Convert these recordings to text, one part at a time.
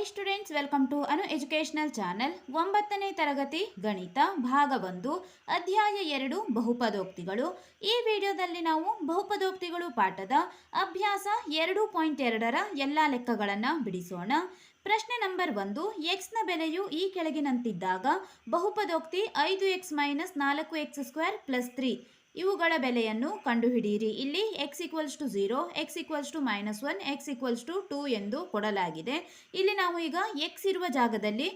Hi students welcome to Anu educational channel ಒಂಬತ್ತನೇ ತರಗತಿ ಗಣಿತ ಭಾಗ ಒಂದು, ಅಧ್ಯಾಯ ಎರಡು, ಬಹುಪದೋಕ್ತಿಗಳು. ಈ ವಿಡಿಯೋದಲ್ಲಿ ನಾವು ಬಹುಪದೋಕ್ತಿಗಳು ಪಾಠದ ಅಭ್ಯಾಸ ಎರಡು ಪಾಯಿಂಟ್ ಎರಡರ ಎಲ್ಲ ಲೆಕ್ಕಗಳನ್ನು ಬಿಡಿಸೋಣ. ಪ್ರಶ್ನೆ ನಂಬರ್ ಒಂದು ಎಕ್ಸ್ನ ಬೆಲೆಯು ಈ ಕೆಳಗಿನಂತಿದ್ದಾಗ ಬಹುಪದೋಕ್ತಿ ಐದು ಎಕ್ಸ್ ಮೈನಸ್ ನಾಲ್ಕು ಎಕ್ಸ್ ಸ್ಕ್ವೇರ್ ಪ್ಲಸ್ ತ್ರೀ ಇವುಗಳ ಬೆಲೆಯನ್ನು ಕಂಡುಹಿಡಿಯಿರಿ. ಇಲ್ಲಿ X equals to zero X equals to minus one X equals to two ಎಂದು ಕೊಡಲಾಗಿದೆ. ಇಲ್ಲಿ ನಾವು ಈಗ ಎಕ್ಸ್ ಇರುವ ಜಾಗದಲ್ಲಿ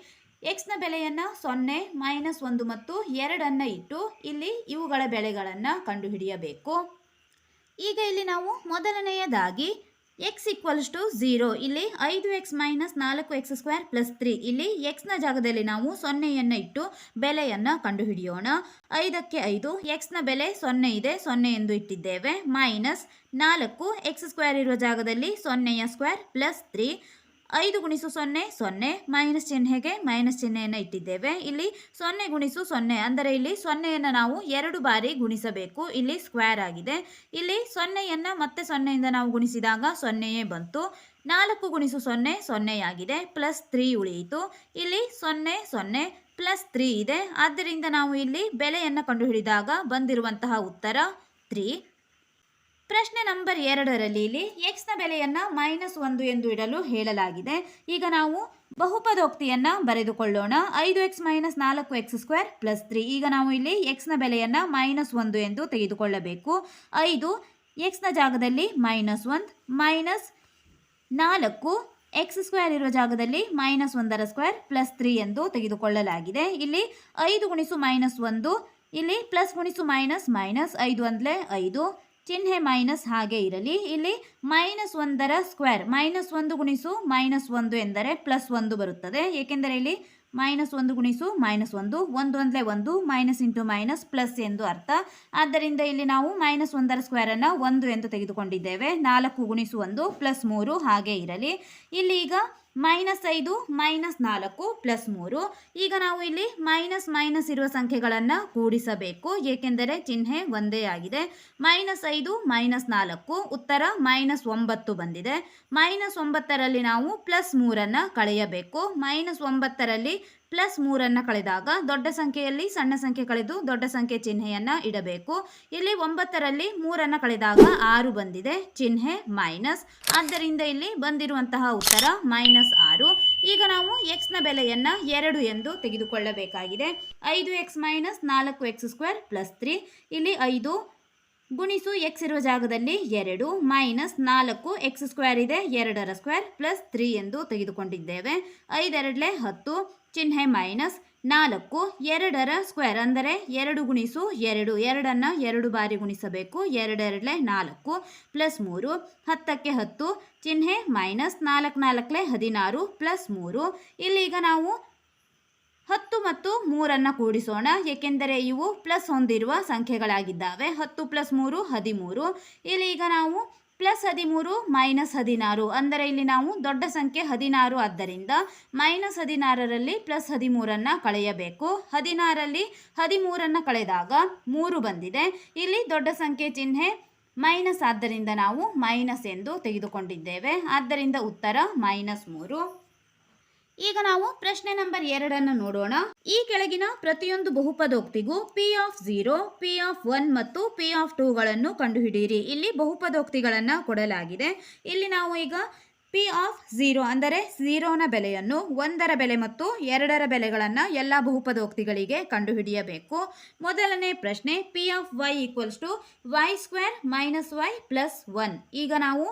ಎಕ್ಸ್ನ ಬೆಲೆಯನ್ನು ಸೊನ್ನೆ ಮೈನಸ್ ಒಂದು ಮತ್ತು ಎರಡನ್ನು ಇಟ್ಟು ಇಲ್ಲಿ ಇವುಗಳ ಬೆಲೆಗಳನ್ನು ಕಂಡುಹಿಡಿಯಬೇಕು. ಈಗ ಇಲ್ಲಿ ನಾವು ಮೊದಲನೆಯದಾಗಿ ಎಕ್ಸ್ ಈಕ್ವಲ್ಸ್ ಟು ಝೀರೋ ಇಲ್ಲಿ ಐದು ಎಕ್ಸ್ ಮೈನಸ್ ನಾಲ್ಕು ಎಕ್ಸ್ ಸ್ಕ್ವೇರ್ ಪ್ಲಸ್ ತ್ರೀ ಇಲ್ಲಿ ಎಕ್ಸ್ನ ಜಾಗದಲ್ಲಿ ನಾವು ಸೊನ್ನೆಯನ್ನು ಇಟ್ಟು ಬೆಲೆಯನ್ನು ಕಂಡುಹಿಡಿಯೋಣ. ಐದಕ್ಕೆ ಐದು ಎಕ್ಸ್ನ ಬೆಲೆ ಸೊನ್ನೆ ಇದೆ. ಸೊನ್ನೆ ಎಂದು ಇಟ್ಟಿದ್ದೇವೆ. ಮೈನಸ್ ನಾಲ್ಕು ಎಕ್ಸ್ ಸ್ಕ್ವೇರ್ ಇರುವ ಜಾಗದಲ್ಲಿ ಸೊನ್ನೆಯ ಸ್ಕ್ವೇರ್ ಪ್ಲಸ್ ತ್ರೀ ಐದು ಗುಣಿಸು ಸೊನ್ನೆ ಸೊನ್ನೆ ಮೈನಸ್ ಚಿಹ್ನೆಗೆ ಮೈನಸ್ ಚಿಹ್ನೆಯನ್ನು ಇಟ್ಟಿದ್ದೇವೆ. ಇಲ್ಲಿ ಸೊನ್ನೆ ಗುಣಿಸು ಸೊನ್ನೆ ಅಂದರೆ ಇಲ್ಲಿ ಸೊನ್ನೆಯನ್ನು ನಾವು ಎರಡು ಬಾರಿ ಗುಣಿಸಬೇಕು. ಇಲ್ಲಿ ಸ್ಕ್ವೇರ್ ಆಗಿದೆ. ಇಲ್ಲಿ ಸೊನ್ನೆಯನ್ನು ಮತ್ತೆ ಸೊನ್ನೆಯಿಂದ ನಾವು ಗುಣಿಸಿದಾಗ ಸೊನ್ನೆಯೇ ಬಂತು. ನಾಲ್ಕು ಗುಣಿಸು ಸೊನ್ನೆ ಸೊನ್ನೆಯಾಗಿದೆ. Plus three ಉಳಿಯಿತು. ಇಲ್ಲಿ ಸೊನ್ನೆ ಸೊನ್ನೆ ಪ್ಲಸ್ ತ್ರೀ ಇದೆ. ಆದ್ದರಿಂದ ನಾವು ಇಲ್ಲಿ ಬೆಲೆಯನ್ನು ಕಂಡುಹಿಡಿದಾಗ ಬಂದಿರುವಂತಹ ಉತ್ತರ ತ್ರೀ ಪ್ರಶ್ನೆ ನಂಬರ್ ಎರಡರಲ್ಲಿ ಇಲ್ಲಿ ಎಕ್ಸ್ನ ಬೆಲೆಯನ್ನು ಮೈನಸ್ ಒಂದು ಎಂದು ಇಡಲು ಹೇಳಲಾಗಿದೆ. ಈಗ ನಾವು ಬಹುಪದೋಕ್ತಿಯನ್ನು ಬರೆದುಕೊಳ್ಳೋಣ. ಐದು ಎಕ್ಸ್ ಮೈನಸ್ ನಾಲ್ಕು ಎಕ್ಸ್ ಸ್ಕ್ವೇರ್ ಪ್ಲಸ್ ತ್ರೀ ಈಗ ನಾವು ಇಲ್ಲಿ ಎಕ್ಸ್ನ ಬೆಲೆಯನ್ನು ಮೈನಸ್ ಒಂದು ಎಂದು ತೆಗೆದುಕೊಳ್ಳಬೇಕು. ಐದು ಎಕ್ಸ್ನ ಜಾಗದಲ್ಲಿ ಮೈನಸ್ ಒಂದು ಮೈನಸ್ ನಾಲ್ಕು ಎಕ್ಸ್ ಸ್ಕ್ವೇರ್ ಇರುವ ಜಾಗದಲ್ಲಿ ಮೈನಸ್ ಒಂದರ ಸ್ಕ್ವೇರ್ ಪ್ಲಸ್ ತ್ರೀ ಎಂದು ತೆಗೆದುಕೊಳ್ಳಲಾಗಿದೆ. ಇಲ್ಲಿ ಐದು ಗುಣಿಸು ಮೈನಸ್ ಒಂದು, ಇಲ್ಲಿ ಪ್ಲಸ್ ಗುಣಿಸು ಮೈನಸ್ ಮೈನಸ್ ಐದು ಅಂದರೆ ಐದು. ಚಿಹ್ನೆ ಮೈನಸ್ ಹಾಗೆ ಇರಲಿ. ಇಲ್ಲಿ ಮೈನಸ್ ಒಂದರ ಸ್ಕ್ವೇರ್ ಮೈನಸ್ ಒಂದು ಗುಣಿಸು ಮೈನಸ್ ಒಂದು ಎಂದರೆ ಪ್ಲಸ್ ಒಂದು ಬರುತ್ತದೆ. ಏಕೆಂದರೆ ಇಲ್ಲಿ ಮೈನಸ್ ಒಂದು ಗುಣಿಸು ಮೈನಸ್ ಒಂದು. ಒಂದು ಅಂದರೆ ಒಂದು ಮೈನಸ್ ಇಂಟು ಮೈನಸ್ ಪ್ಲಸ್ ಎಂದು ಅರ್ಥ. ಆದ್ದರಿಂದ ಇಲ್ಲಿ ನಾವು ಮೈನಸ್ ಒಂದರ ಸ್ಕ್ವೇರನ್ನು ಒಂದು ಎಂದು ತೆಗೆದುಕೊಂಡಿದ್ದೇವೆ. ನಾಲ್ಕು ಗುಣಿಸು ಒಂದು ಪ್ಲಸ್ ಮೂರು ಹಾಗೆ ಇರಲಿ. ಇಲ್ಲಿ ಈಗ ಮೈನಸ್ ಐದು, ಮೈನಸ್ ನಾಲ್ಕು, ಪ್ಲಸ್ ಮೂರು. ಈಗ ನಾವು ಇಲ್ಲಿ ಮೈನಸ್ ಮೈನಸ್ ಇರುವ ಸಂಖ್ಯೆಗಳನ್ನು ಕೂಡಿಸಬೇಕು. ಏಕೆಂದರೆ ಚಿಹ್ನೆ ಒಂದೇ ಆಗಿದೆ. ಮೈನಸ್ ಐದು, ಮೈನಸ್ ನಾಲ್ಕು. ಉತ್ತರ ಮೈನಸ್ ಒಂಬತ್ತು ಬಂದಿದೆ. ಮೈನಸ್ ಒಂಬತ್ತರಲ್ಲಿ ನಾವು ಪ್ಲಸ್ ಮೂರನ್ನು ಕಳೆಯಬೇಕು. ಮೈನಸ್ ಒಂಬತ್ತರಲ್ಲಿ ಪ್ಲಸ್ ಮೂರನ್ನು ಕಳೆದಾಗ ದೊಡ್ಡ ಸಂಖ್ಯೆಯಲ್ಲಿ ಸಣ್ಣ ಸಂಖ್ಯೆ ಕಳೆದು ದೊಡ್ಡ ಸಂಖ್ಯೆ ಚಿಹ್ನೆಯನ್ನು ಇಡಬೇಕು. ಇಲ್ಲಿ ಒಂಬತ್ತರಲ್ಲಿ ಮೂರನ್ನು ಕಳೆದಾಗ ಆರು ಬಂದಿದೆ. ಚಿಹ್ನೆ ಮೈನಸ್. ಆದ್ದರಿಂದ ಇಲ್ಲಿ ಬಂದಿರುವಂತಹ ಉತ್ತರ ಮೈನಸ್ ಆರು. ಈಗ ನಾವು ಎಕ್ಸ್ನ ಬೆಲೆಯನ್ನು ಎರಡು ಎಂದು ತೆಗೆದುಕೊಳ್ಳಬೇಕಾಗಿದೆ. ಐದು ಎಕ್ಸ್ ಮೈನಸ್ ನಾಲ್ಕು ಎಕ್ಸ್ ಸ್ಕ್ವೇರ್ ಪ್ಲಸ್ ತ್ರೀ. ಇಲ್ಲಿ ಐದು ಗುಣಿಸು ಎಕ್ಸ್ ಇರುವ ಜಾಗದಲ್ಲಿ ಎರಡು ಮೈನಸ್ ನಾಲ್ಕು ಎಕ್ಸ್ ಸ್ಕ್ವೇರ್ ಇದೆ. ಎರಡರ ಸ್ಕ್ವೇರ್ ಪ್ಲಸ್ ತ್ರೀ ಎಂದು ತೆಗೆದುಕೊಂಡಿದ್ದೇವೆ. ಐದೆರಡಲೆ ಹತ್ತು. ಚಿಹ್ನೆ ಮೈನಸ್ ನಾಲ್ಕು, ಎರಡರ ಸ್ಕ್ವೇರ್ ಅಂದರೆ ಎರಡು ಗುಣಿಸು ಎರಡು, ಎರಡನ್ನು ಎರಡು ಬಾರಿ ಗುಣಿಸಬೇಕು, ಎರಡೆರಡಲೆ ನಾಲ್ಕು ಪ್ಲಸ್ ಮೂರು, ಹತ್ತಕ್ಕೆ ಹತ್ತು, ಚಿಹ್ನೆ ಮೈನಸ್ ನಾಲ್ಕು, ನಾಲ್ಕಲೆ ಹದಿನಾರು ಪ್ಲಸ್ ಮೂರು. ಇಲ್ಲಿಗ ನಾವು ಹತ್ತು ಮತ್ತು ಮೂರನ್ನು ಕೂಡಿಸೋಣ, ಏಕೆಂದರೆ ಇವು ಪ್ಲಸ್ ಹೊಂದಿರುವ ಸಂಖ್ಯೆಗಳಾಗಿದ್ದಾವೆ. ಹತ್ತು ಪ್ಲಸ್ ಮೂರು, ಹದಿಮೂರು. ಇಲ್ಲಿ ಈಗ ನಾವು ಪ್ಲಸ್ ಹದಿಮೂರು, ಮೈನಸ್ ಹದಿನಾರು. ಅಂದರೆ ಇಲ್ಲಿ ನಾವು ದೊಡ್ಡ ಸಂಖ್ಯೆ ಹದಿನಾರು ಆದ್ದರಿಂದ ಮೈನಸ್ ಹದಿನಾರರಲ್ಲಿ ಪ್ಲಸ್ ಹದಿಮೂರನ್ನು ಕಳೆಯಬೇಕು. ಹದಿನಾರಲ್ಲಿ ಹದಿಮೂರನ್ನು ಕಳೆದಾಗ ಮೂರು ಬಂದಿದೆ. ಇಲ್ಲಿ ದೊಡ್ಡ ಸಂಖ್ಯೆ ಚಿಹ್ನೆ ಮೈನಸ್ ಆದ್ದರಿಂದ ನಾವು ಮೈನಸ್ ಎಂದು ತೆಗೆದುಕೊಂಡಿದ್ದೇವೆ. ಆದ್ದರಿಂದ ಉತ್ತರ ಮೈನಸ್ ಮೂರು. ಈಗ ನಾವು ಪ್ರಶ್ನೆ ನಂಬರ್ ಎರಡನ್ನು ನೋಡೋಣ. ಈ ಕೆಳಗಿನ ಪ್ರತಿಯೊಂದು ಬಹುಪದೋಕ್ತಿಗೂ P of zero P of one ಮತ್ತು ಪಿ ಆಫ್ ಟೂಗಳನ್ನು ಕಂಡುಹಿಡಿಯಿರಿ. ಇಲ್ಲಿ ಬಹುಪದೋಕ್ತಿಗಳನ್ನು ಕೊಡಲಾಗಿದೆ. ಇಲ್ಲಿ ನಾವು ಈಗ ಪಿ ಆಫ್ ಝೀರೋ ಅಂದರೆ ಝೀರೋನ ಬೆಲೆಯನ್ನು ಒಂದರ ಬೆಲೆ ಮತ್ತು ಎರಡರ ಬೆಲೆಗಳನ್ನು ಎಲ್ಲ ಬಹುಪದೋಕ್ತಿಗಳಿಗೆ ಕಂಡುಹಿಡಿಯಬೇಕು. ಮೊದಲನೇ ಪ್ರಶ್ನೆ P of Y equals to Y square minus Y plus one ಈಗ ನಾವು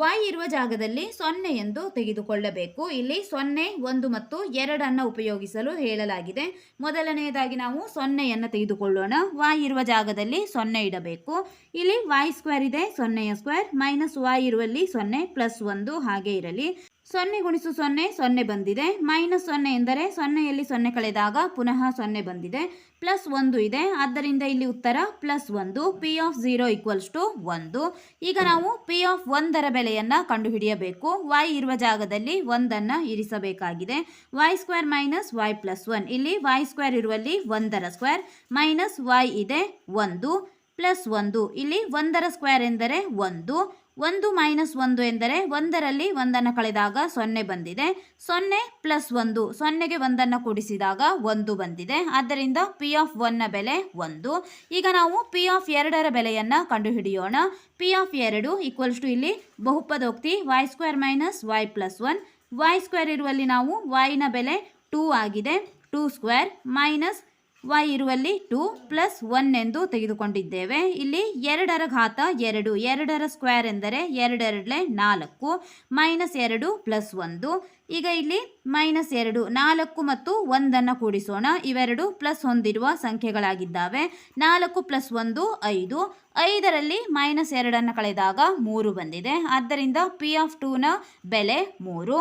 ವೈ ಇರುವ ಜಾಗದಲ್ಲಿ ಸೊನ್ನೆ ಎಂದು ತೆಗೆದುಕೊಳ್ಳಬೇಕು. ಇಲ್ಲಿ ಸೊನ್ನೆ, ಒಂದು ಮತ್ತು ಎರಡನ್ನು ಉಪಯೋಗಿಸಲು ಹೇಳಲಾಗಿದೆ. ಮೊದಲನೆಯದಾಗಿ ನಾವು ಸೊನ್ನೆಯನ್ನು ತೆಗೆದುಕೊಳ್ಳೋಣ. ವಾಯ್ ಇರುವ ಜಾಗದಲ್ಲಿ ಸೊನ್ನೆ ಇಡಬೇಕು. ಇಲ್ಲಿ ವಾಯ್ ಸ್ಕ್ವೇರ್ ಇದೆ, ಸೊನ್ನೆಯ ಸ್ಕ್ವೇರ್ ಮೈನಸ್ ವಾಯ್ ಇರುವಲ್ಲಿ ಸೊನ್ನೆ ಪ್ಲಸ್ ಒಂದು ಹಾಗೆ ಇರಲಿ. ಸೊನ್ನೆ ಗುಣಿಸು ಸೊನ್ನೆ ಸೊನ್ನೆ ಬಂದಿದೆ. ಮೈನಸ್ ಸೊನ್ನೆ ಎಂದರೆ ಸೊನ್ನೆಯಲ್ಲಿ ಸೊನ್ನೆ ಕಳೆದಾಗ ಪುನಃ ಸೊನ್ನೆ ಬಂದಿದೆ. ಪ್ಲಸ್ ಒಂದು ಇದೆ. ಆದ್ದರಿಂದ ಇಲ್ಲಿ ಉತ್ತರ ಪ್ಲಸ್ ಒಂದು, P of zero equals to ಒಂದು. ಈಗ ನಾವು ಪಿ ಆಫ್ ಒಂದರ ಬೆಲೆಯನ್ನು ಕಂಡುಹಿಡಿಯಬೇಕು. ವೈ ಇರುವ ಜಾಗದಲ್ಲಿ ಒಂದನ್ನು ಇರಿಸಬೇಕಾಗಿದೆ. Y square minus Y plus one. ಇಲ್ಲಿ ವೈ ಸ್ಕ್ವೇರ್ ಇರುವಲ್ಲಿ ಒಂದರ ಸ್ಕ್ವೇರ್. ಮೈನಸ್ ವೈ ಇದೆ ಒಂದು, ಪ್ಲಸ್ ಒಂದು. ಇಲ್ಲಿ ಒಂದರ ಸ್ಕ್ವೇರ್ ಎಂದರೆ ಒಂದು. ಒಂದು ಮೈನಸ್ ಒಂದು ಎಂದರೆ ಒಂದರಲ್ಲಿ ಒಂದನ್ನು ಕಳೆದಾಗ ಸೊನ್ನೆ ಬಂದಿದೆ. ಸೊನ್ನೆ ಪ್ಲಸ್ ಒಂದು, ಸೊನ್ನೆಗೆ ಒಂದನ್ನು ಕೂಡಿಸಿದಾಗ ಒಂದು ಬಂದಿದೆ. ಆದ್ದರಿಂದ ಪಿ ಆಫ್ ಒನ್ನ ಬೆಲೆ ಒಂದು. ಈಗ ನಾವು ಪಿ ಆಫ್ ಎರಡರ ಬೆಲೆಯನ್ನು ಕಂಡುಹಿಡಿಯೋಣ. ಪಿ ಆಫ್ ಎರಡು ಈಕ್ವಲ್ಸ್ ಟು ಇಲ್ಲಿ ಬಹುಪದೋಕ್ತಿ Y square minus Y plus one. Y square ಇರುವಲ್ಲಿ ನಾವು ವೈನ ಬೆಲೆ ಟೂ ಆಗಿದೆ. ಟೂ ಸ್ಕ್ವೇರ್ ಮೈನಸ್ ವೈ ಇರುವಲ್ಲಿ ಟೂ ಪ್ಲಸ್ ಒನ್ ಎಂದು ತೆಗೆದುಕೊಂಡಿದ್ದೇವೆ. ಇಲ್ಲಿ ಎರಡರ ಘಾತ ಎರಡು. ಎರಡರ ಸ್ಕ್ವೇರ್ ಎಂದರೆ ಎರಡೆರಡಲೆ ನಾಲ್ಕು. ಮೈನಸ್ ಎರಡು ಪ್ಲಸ್ ಒಂದು. ಈಗ ಇಲ್ಲಿ ಮೈನಸ್ ಎರಡು. ನಾಲ್ಕು ಮತ್ತು ಒಂದನ್ನು ಕೂಡಿಸೋಣ. ಇವೆರಡು ಪ್ಲಸ್ ಹೊಂದಿರುವ ಸಂಖ್ಯೆಗಳಾಗಿದ್ದಾವೆ. ನಾಲ್ಕು ಪ್ಲಸ್ ಒಂದು, ಐದು. ಐದರಲ್ಲಿ ಮೈನಸ್ ಎರಡನ್ನು ಕಳೆದಾಗ ಮೂರು ಬಂದಿದೆ. ಆದ್ದರಿಂದ ಪಿ ಆಫ್ ಟೂನ ಬೆಲೆ ಮೂರು.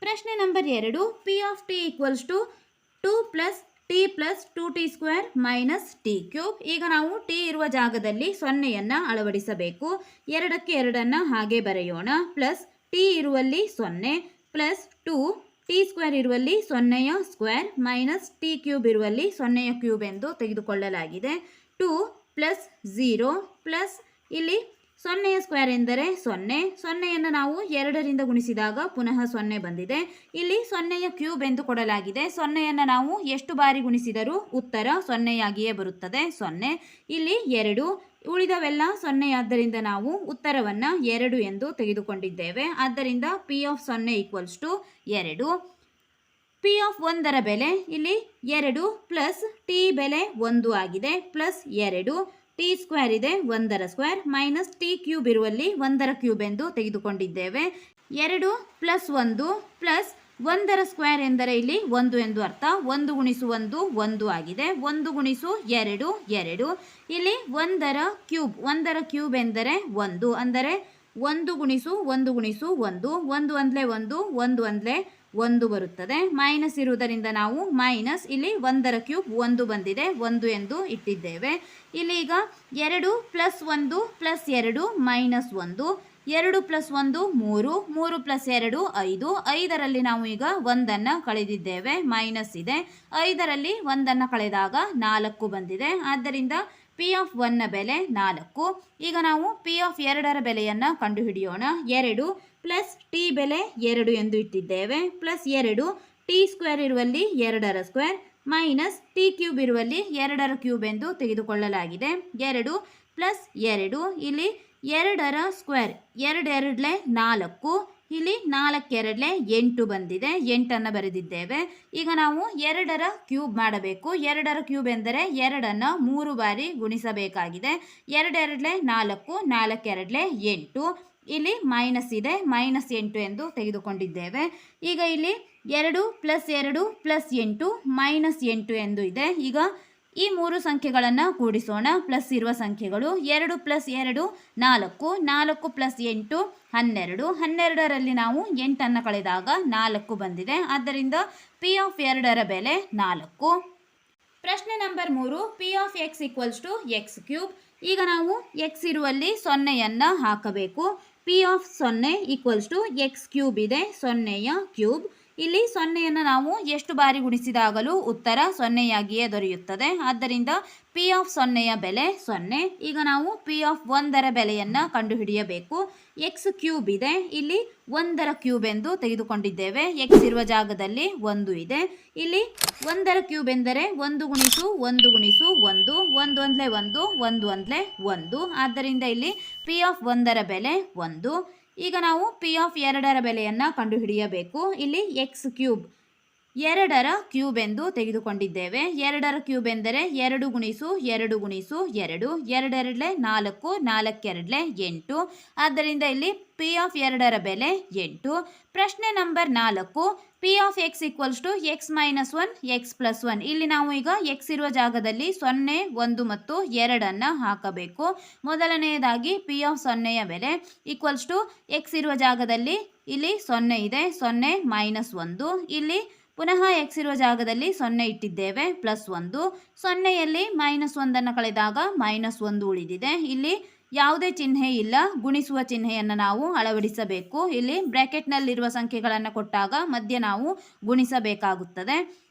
ಪ್ರಶ್ನೆ ನಂಬರ್ ಎರಡು. P of T equals to two plus T plus two T square minus T cube ಈಗ ನಾವು ಟಿ ಇರುವ ಜಾಗದಲ್ಲಿ ಸೊನ್ನೆಯನ್ನು ಅಳವಡಿಸಬೇಕು. ಎರಡಕ್ಕೆ ಎರಡನ್ನು ಹಾಗೆ ಬರೆಯೋಣ. ಪ್ಲಸ್ ಟಿ ಇರುವಲ್ಲಿ ಸೊನ್ನೆ ಪ್ಲಸ್ ಟು ಟಿ ಸ್ಕ್ವೇರ್ ಇರುವಲ್ಲಿ ಸೊನ್ನೆಯ ಸ್ಕ್ವೇರ್ ಮೈನಸ್ ಟಿ ಕ್ಯೂಬ್ ಇರುವಲ್ಲಿ ಸೊನ್ನೆಯ ಕ್ಯೂಬ್ ಎಂದು ತೆಗೆದುಕೊಳ್ಳಲಾಗಿದೆ. ಟು ಪ್ಲಸ್ ಝೀರೋ ಪ್ಲಸ್ ಇಲ್ಲಿ ಸೊನ್ನೆಯ ಸ್ಕ್ವೇರ್ ಎಂದರೆ ಸೊನ್ನೆ. ಸೊನ್ನೆಯನ್ನು ನಾವು ಎರಡರಿಂದ ಗುಣಿಸಿದಾಗ ಪುನಃ ಸೊನ್ನೆ ಬಂದಿದೆ. ಇಲ್ಲಿ ಸೊನ್ನೆಯ ಕ್ಯೂಬ್ ಎಂದು ಕೊಡಲಾಗಿದೆ. ಸೊನ್ನೆಯನ್ನು ನಾವು ಎಷ್ಟು ಬಾರಿ ಗುಣಿಸಿದರೂ ಉತ್ತರ ಸೊನ್ನೆಯಾಗಿಯೇ ಬರುತ್ತದೆ. ಸೊನ್ನೆ. ಇಲ್ಲಿ ಎರಡು. ಉಳಿದವೆಲ್ಲ ಸೊನ್ನೆಯಾದ್ದರಿಂದ ನಾವು ಉತ್ತರವನ್ನು ಎರಡು ಎಂದು ತೆಗೆದುಕೊಂಡಿದ್ದೇವೆ. ಆದ್ದರಿಂದ ಪಿ ಆಫ್ ಸೊನ್ನೆ ಈಕ್ವಲ್ಸ್ ಟು ಎರಡು. ಪಿ ಆಫ್ ಒಂದರ ಬೆಲೆ ಇಲ್ಲಿ ಎರಡು ಪ್ಲಸ್ ಟಿ ಬೆಲೆ ಒಂದು ಆಗಿದೆ. ಪ್ಲಸ್ ಎರಡು. ಟಿ ಸ್ಕ್ವೇರ್ ಇದೆ ಒಂದರ ಸ್ಕ್ವೇರ್ ಮೈನಸ್ ಟಿ ಕ್ಯೂಬ್ ಇರುವಲ್ಲಿ ಒಂದರ ಕ್ಯೂಬ್ ಎಂದು ತೆಗೆದುಕೊಂಡಿದ್ದೇವೆ. ಎರಡು ಪ್ಲಸ್ ಒಂದು ಪ್ಲಸ್ ಒಂದರ ಸ್ಕ್ವೇರ್ ಎಂದರೆ ಇಲ್ಲಿ ಒಂದು ಎಂದು ಅರ್ಥ. ಒಂದು ಗುಣಿಸು ಒಂದು ಒಂದು ಆಗಿದೆ. ಒಂದು ಗುಣಿಸು ಎರಡು ಎರಡು. ಇಲ್ಲಿ ಒಂದರ ಕ್ಯೂಬ್ ಒಂದರ ಕ್ಯೂಬ್ ಎಂದರೆ ಒಂದು. ಅಂದರೆ ಒಂದು ಗುಣಿಸು ಒಂದು ಗುಣಿಸು ಒಂದು. ಒಂದು ಅಂದ್ಲೆ ಒಂದು ಒಂದು ಅಂದ್ಲೆ ಒಂದು ಬರುತ್ತದೆ. ಮೈನಸ್ ಇರುವುದರಿಂದ ನಾವು ಮೈನಸ್ ಇಲ್ಲಿ ಒಂದರ ಕ್ಯೂಬ್ ಒಂದು ಬಂದಿದೆ. ಒಂದು ಎಂದು ಇಟ್ಟಿದ್ದೇವೆ. ಇಲ್ಲಿ ಈಗ ಎರಡು ಪ್ಲಸ್ ಒಂದು ಪ್ಲಸ್ ಎರಡು ಮೈನಸ್ ಒಂದು, ಎರಡು ಪ್ಲಸ್ ಒಂದು ಮೂರು ಮೂರು ಪ್ಲಸ್ ಎರಡು ಐದು. ಐದರಲ್ಲಿ ನಾವು ಈಗ ಒಂದನ್ನು ಕಳೆದಿದ್ದೇವೆ. ಮೈನಸ್ ಇದೆ. ಐದರಲ್ಲಿ ಒಂದನ್ನು ಕಳೆದಾಗ ನಾಲ್ಕು ಬಂದಿದೆ. ಆದ್ದರಿಂದ ಪಿ ಆಫ್ ಒನ್ನ ಬೆಲೆ ನಾಲ್ಕು. ಈಗ ನಾವು ಪಿ ಆಫ್ ಎರಡರ ಬೆಲೆಯನ್ನು ಕಂಡುಹಿಡಿಯೋಣ. ಎರಡು ಪ್ಲಸ್ ಟಿ ಬೆಲೆ ಎರಡು ಎಂದು ಇಟ್ಟಿದ್ದೇವೆ. ಪ್ಲಸ್ ಎರಡು ಟಿ ಸ್ಕ್ವೇರ್ ಇರುವಲ್ಲಿ ಎರಡರ ಸ್ಕ್ವೇರ್ ಮೈನಸ್ ಟಿ ಕ್ಯೂಬ್ ಇರುವಲ್ಲಿ ಎರಡರ ಕ್ಯೂಬ್ ಎಂದು ತೆಗೆದುಕೊಳ್ಳಲಾಗಿದೆ. ಎರಡು ಪ್ಲಸ್ ಎರಡು, ಇಲ್ಲಿ ಎರಡರ ಸ್ಕ್ವೇರ್ ಎರಡೆರಡಲೆ ನಾಲ್ಕು, ಇಲ್ಲಿ ನಾಲ್ಕೆರಡಲೆ ಎಂಟು ಬಂದಿದೆ. ಎಂಟನ್ನು ಬರೆದಿದ್ದೇವೆ. ಈಗ ನಾವು ಎರಡರ ಕ್ಯೂಬ್ ಮಾಡಬೇಕು. ಎರಡರ ಕ್ಯೂಬ್ ಎಂದರೆ ಎರಡನ್ನು ಮೂರು ಬಾರಿ ಗುಣಿಸಬೇಕಾಗಿದೆ. ಎರಡೆರಡಲೆ ನಾಲ್ಕು, ನಾಲ್ಕೆರಡಲೆ ಎಂಟು. ಇಲ್ಲಿ ಮೈನಸ್ ಇದೆ ಮೈನಸ್ ಎಂಟು ಎಂದು ತೆಗೆದುಕೊಂಡಿದ್ದೇವೆ. ಈಗ ಇಲ್ಲಿ ಎರಡು ಪ್ಲಸ್ ಎರಡು ಪ್ಲಸ್ ಎಂಟು ಮೈನಸ್ ಎಂಟು ಎಂದು ಇದೆ. ಈಗ ಈ ಮೂರು ಸಂಖ್ಯೆಗಳನ್ನು ಕೂಡಿಸೋಣ. ಪ್ಲಸ್ ಇರುವ ಸಂಖ್ಯೆಗಳು ಎರಡು ಪ್ಲಸ್ ಎರಡು ನಾಲ್ಕು ನಾಲ್ಕು ಪ್ಲಸ್ ಎಂಟು ಹನ್ನೆರಡು. ಹನ್ನೆರಡರಲ್ಲಿ ನಾವು ಎಂಟನ್ನು ಕಳೆದಾಗ ನಾಲ್ಕು ಬಂದಿದೆ. ಆದ್ದರಿಂದ ಪಿ ಆಫ್ ಎರಡರ ಬೆಲೆ ನಾಲ್ಕು. ಪ್ರಶ್ನೆ ನಂಬರ್ ಮೂರು p of x equals to x cube ಈಗ ನಾವು ಎಕ್ಸ್ ಇರುವಲ್ಲಿ ಸೊನ್ನೆಯನ್ನು ಹಾಕಬೇಕು. ಪಿ ಆಫ್ ಸೊನ್ನೆ ಈಕ್ವಲ್ಸ್ ಟು ಎಕ್ಸ್ ಕ್ಯೂಬ್ ಇದೆ ಸೊನ್ನೆಯ ಕ್ಯೂಬ್ ಇಲ್ಲಿ ಸೊನ್ನೆಯನ್ನು ನಾವು ಎಷ್ಟು ಬಾರಿ ಗುಣಿಸಿದಾಗಲೂ ಉತ್ತರ ಸೊನ್ನೆಯಾಗಿಯೇ ದೊರೆಯುತ್ತದೆ. ಆದ್ದರಿಂದ ಪಿ ಆಫ್ ಸೊನ್ನೆಯ ಬೆಲೆ ಸೊನ್ನೆ. ಈಗ ನಾವು ಪಿ ಆಫ್ ಒಂದರ ಬೆಲೆಯನ್ನು ಕಂಡುಹಿಡಿಯಬೇಕು. ಎಕ್ಸ್ ಕ್ಯೂಬ್ ಇದೆ. ಇಲ್ಲಿ ಒಂದರ ಕ್ಯೂಬ್ ಎಂದು ತೆಗೆದುಕೊಂಡಿದ್ದೇವೆ. ಎಕ್ಸ್ ಇರುವ ಜಾಗದಲ್ಲಿ ಒಂದು ಇದೆ. ಇಲ್ಲಿ ಒಂದರ ಕ್ಯೂಬ್ ಎಂದರೆ ಒಂದು ಗುಣಿಸು ಒಂದು ಗುಣಿಸು ಒಂದು. ಒಂದು ಒಂದಲೇ ಒಂದು ಒಂದು ಒಂದಲೇ ಒಂದು. ಆದ್ದರಿಂದ ಇಲ್ಲಿ ಪಿ ಆಫ್ ಒಂದರ ಬೆಲೆ ಒಂದು. ಈಗ ನಾವು ಪಿ ಆಫ್ ಎರಡರ ಬೆಲೆಯನ್ನು ಕಂಡುಹಿಡಿಯಬೇಕು. ಇಲ್ಲಿ ಎಕ್ಸ್ ಕ್ಯೂಬ್ ಎರಡರ ಕ್ಯೂಬ್ ಎಂದು ತೆಗೆದುಕೊಂಡಿದ್ದೇವೆ. ಎರಡರ ಕ್ಯೂಬ್ ಎಂದರೆ ಎರಡು ಗುಣಿಸು ಎರಡು ಗುಣಿಸು ಎರಡು, ಎರಡೆರಡಲೆ ನಾಲ್ಕು, ನಾಲ್ಕೆರಡಲೆ ಎಂಟು. ಆದ್ದರಿಂದ ಇಲ್ಲಿ ಪಿ ಆಫ್ ಎರಡರ ಬೆಲೆ ಎಂಟು. ಪ್ರಶ್ನೆ ನಂಬರ್ ನಾಲ್ಕು, p of x equals to x minus one, x plus one. ಇಲ್ಲಿ ನಾವು ಈಗ ಎಕ್ಸ್ ಇರುವ ಜಾಗದಲ್ಲಿ ಸೊನ್ನೆ, ಒಂದು ಮತ್ತು ಎರಡನ್ನು ಹಾಕಬೇಕು. ಮೊದಲನೆಯದಾಗಿ ಪಿ ಆಫ್ ಸೊನ್ನೆಯ ಬೆಲೆ ಈಕ್ವಲ್ಸ್ ಟು ಎಕ್ಸ್ ಇರುವ ಜಾಗದಲ್ಲಿ ಇಲ್ಲಿ ಸೊನ್ನೆ ಇದೆ, ಸೊನ್ನೆ ಮೈನಸ್ ಒಂದು. ಇಲ್ಲಿ ಪುನಃ ಎಕ್ಸ್ ಇರುವ ಜಾಗದಲ್ಲಿ ಸೊನ್ನೆ ಇಟ್ಟಿದ್ದೇವೆ ಪ್ಲಸ್ ಒಂದು. ಸೊನ್ನೆಯಲ್ಲಿ ಮೈನಸ್ ಒಂದನ್ನು ಕಳೆದಾಗ ಮೈನಸ್ ಒಂದು ಉಳಿದಿದೆ. ಇಲ್ಲಿ ಯಾವುದೇ ಚಿಹ್ನೆ ಇಲ್ಲ. ಗುಣಿಸುವ ಚಿಹ್ನೆಯನ್ನು ನಾವು ಅಳವಡಿಸಬೇಕು. ಇಲ್ಲಿ ಬ್ರ್ಯಾಕೆಟ್ನಲ್ಲಿರುವ ಸಂಖ್ಯೆಗಳನ್ನು ಕೊಟ್ಟಾಗ ಮಧ್ಯೆ ನಾವು ಗುಣಿಸಬೇಕಾಗುತ್ತದೆ.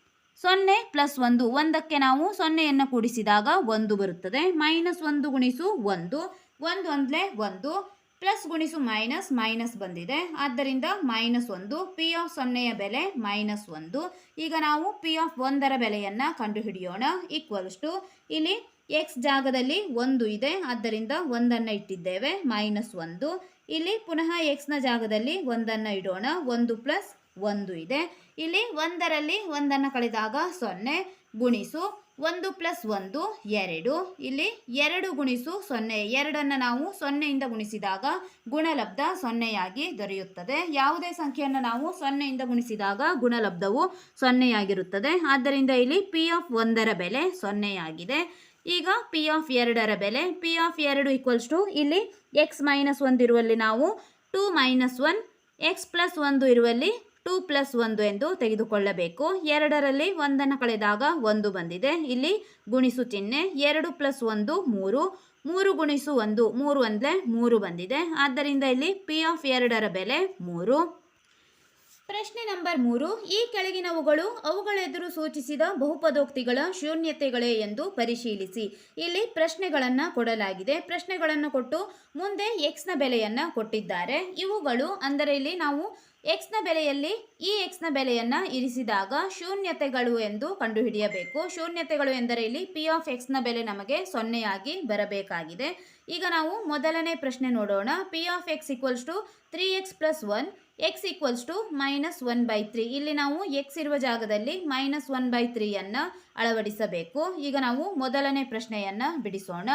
ಸೊನ್ನೆ ಪ್ಲಸ್ ಒಂದು, ಒಂದಕ್ಕೆ ನಾವು ಸೊನ್ನೆಯನ್ನು ಕೂಡಿಸಿದಾಗ ಒಂದು ಬರುತ್ತದೆ. ಮೈನಸ್ ಒಂದು ಗುಣಿಸು ಒಂದು. ಒಂದು ಒಂದು. ಪ್ಲಸ್ ಗುಣಿಸು ಮೈನಸ್ ಮೈನಸ್ ಬಂದಿದೆ. ಆದ್ದರಿಂದ ಮೈನಸ್ ಒಂದು, ಪಿ ಆಫ್ ಸೊನ್ನೆಯ ಬೆಲೆ ಮೈನಸ್ ಒಂದು. ಈಗ ನಾವು ಪಿ ಆಫ್ ಒಂದರ ಬೆಲೆಯನ್ನು ಕಂಡುಹಿಡಿಯೋಣ. ಈಕ್ವಲ್ಸ್ ಟು ಇಲ್ಲಿ ಎಕ್ಸ್ ಜಾಗದಲ್ಲಿ ಒಂದು ಇದೆ. ಆದ್ದರಿಂದ ಒಂದನ್ನು ಇಟ್ಟಿದ್ದೇವೆ, ಮೈನಸ್ ಒಂದು. ಇಲ್ಲಿ ಪುನಃ ಎಕ್ಸ್ನ ಜಾಗದಲ್ಲಿ ಒಂದನ್ನು ಇಡೋಣ. ಒಂದು ಪ್ಲಸ್ ಒಂದು ಇದೆ. ಇಲ್ಲಿ ಒಂದರಲ್ಲಿ ಒಂದನ್ನು ಕಳೆದಾಗ ಸೊನ್ನೆ. ಗುಣಿಸು ಒಂದು ಪ್ಲಸ್ ಒಂದು ಎರಡು. ಇಲ್ಲಿ ಎರಡು ಗುಣಿಸು ಸೊನ್ನೆ. ಎರಡನ್ನು ನಾವು ಸೊನ್ನೆಯಿಂದ ಗುಣಿಸಿದಾಗ ಗುಣಲಬ್ಧ ಸೊನ್ನೆಯಾಗಿ ದೊರೆಯುತ್ತದೆ. ಯಾವುದೇ ಸಂಖ್ಯೆಯನ್ನು ನಾವು ಸೊನ್ನೆಯಿಂದ ಗುಣಿಸಿದಾಗ ಗುಣಲಬ್ಧವು ಸೊನ್ನೆಯಾಗಿರುತ್ತದೆ. ಆದ್ದರಿಂದ ಇಲ್ಲಿ ಪಿ ಆಫ್ ಒಂದರ ಬೆಲೆ ಸೊನ್ನೆಯಾಗಿದೆ. ಈಗ ಪಿ ಆಫ್ ಎರಡರ ಬೆಲೆ. ಪಿ ಆಫ್ ಎರಡು ಈಕ್ವಲ್ಸ್ ಟು ಇಲ್ಲಿ ಎಕ್ಸ್ ಮೈನಸ್ ಒಂದಿರುವಲ್ಲಿ ನಾವು two minus one, x plus ಒಂದು ಇರುವಲ್ಲಿ ಟೂ ಪ್ಲಸ್ ಒಂದು ಎಂದು ತೆಗೆದುಕೊಳ್ಳಬೇಕು. ಎರಡರಲ್ಲಿ ಒಂದನ್ನು ಕಳೆದಾಗ ಒಂದು ಬಂದಿದೆ. ಇಲ್ಲಿ ಗುಣಿಸು ಚಿಹ್ನೆ ಎರಡು ಪ್ಲಸ್ ಒಂದು ಮೂರು. ಮೂರು ಗುಣಿಸು ಒಂದು, ಮೂರು ಅಂದರೆ ಮೂರು ಬಂದಿದೆ. ಆದ್ದರಿಂದ ಇಲ್ಲಿ ಪಿ ಆಫ್ ಎರಡರ ಬೆಲೆ ಮೂರು. ಪ್ರಶ್ನೆ ನಂಬರ್ ಮೂರು, ಈ ಕೆಳಗಿನವುಗಳು ಅವುಗಳೆದುರು ಸೂಚಿಸಿದ ಬಹುಪದೋಕ್ತಿಗಳ ಶೂನ್ಯತೆಗಳೇ ಎಂದು ಪರಿಶೀಲಿಸಿ. ಇಲ್ಲಿ ಪ್ರಶ್ನೆಗಳನ್ನು ಕೊಡಲಾಗಿದೆ. ಪ್ರಶ್ನೆಗಳನ್ನು ಕೊಟ್ಟು ಮುಂದೆ ಎಕ್ಸ್ನ ಬೆಲೆಯನ್ನು ಕೊಟ್ಟಿದ್ದಾರೆ. ಇವುಗಳು ಅಂದರೆ ಇಲ್ಲಿ ನಾವು ಎಕ್ಸ್ನ ಬೆಲೆಯಲ್ಲಿ ಈ ಎಕ್ಸ್ನ ಬೆಲೆಯನ್ನು ಇರಿಸಿದಾಗ ಶೂನ್ಯತೆಗಳು ಎಂದು ಕಂಡುಹಿಡಿಯಬೇಕು. ಶೂನ್ಯತೆಗಳು ಎಂದರೆ ಇಲ್ಲಿ ಪಿ ಆಫ್ ಎಕ್ಸ್ನ ಬೆಲೆ ನಮಗೆ ಸೊನ್ನೆಯಾಗಿ ಬರಬೇಕಾಗಿದೆ. ಈಗ ನಾವು ಮೊದಲನೇ ಪ್ರಶ್ನೆ ನೋಡೋಣ. P of x equals to three x plus one x equals to minus one by three ಇಲ್ಲಿ ನಾವು ಎಕ್ಸ್ ಇರುವ ಜಾಗದಲ್ಲಿ ಮೈನಸ್ ಒನ್ ಬೈ ತ್ರೀಯನ್ನು ಅಳವಡಿಸಬೇಕು. ಈಗ ನಾವು ಮೊದಲನೇ ಪ್ರಶ್ನೆಯನ್ನು ಬಿಡಿಸೋಣ.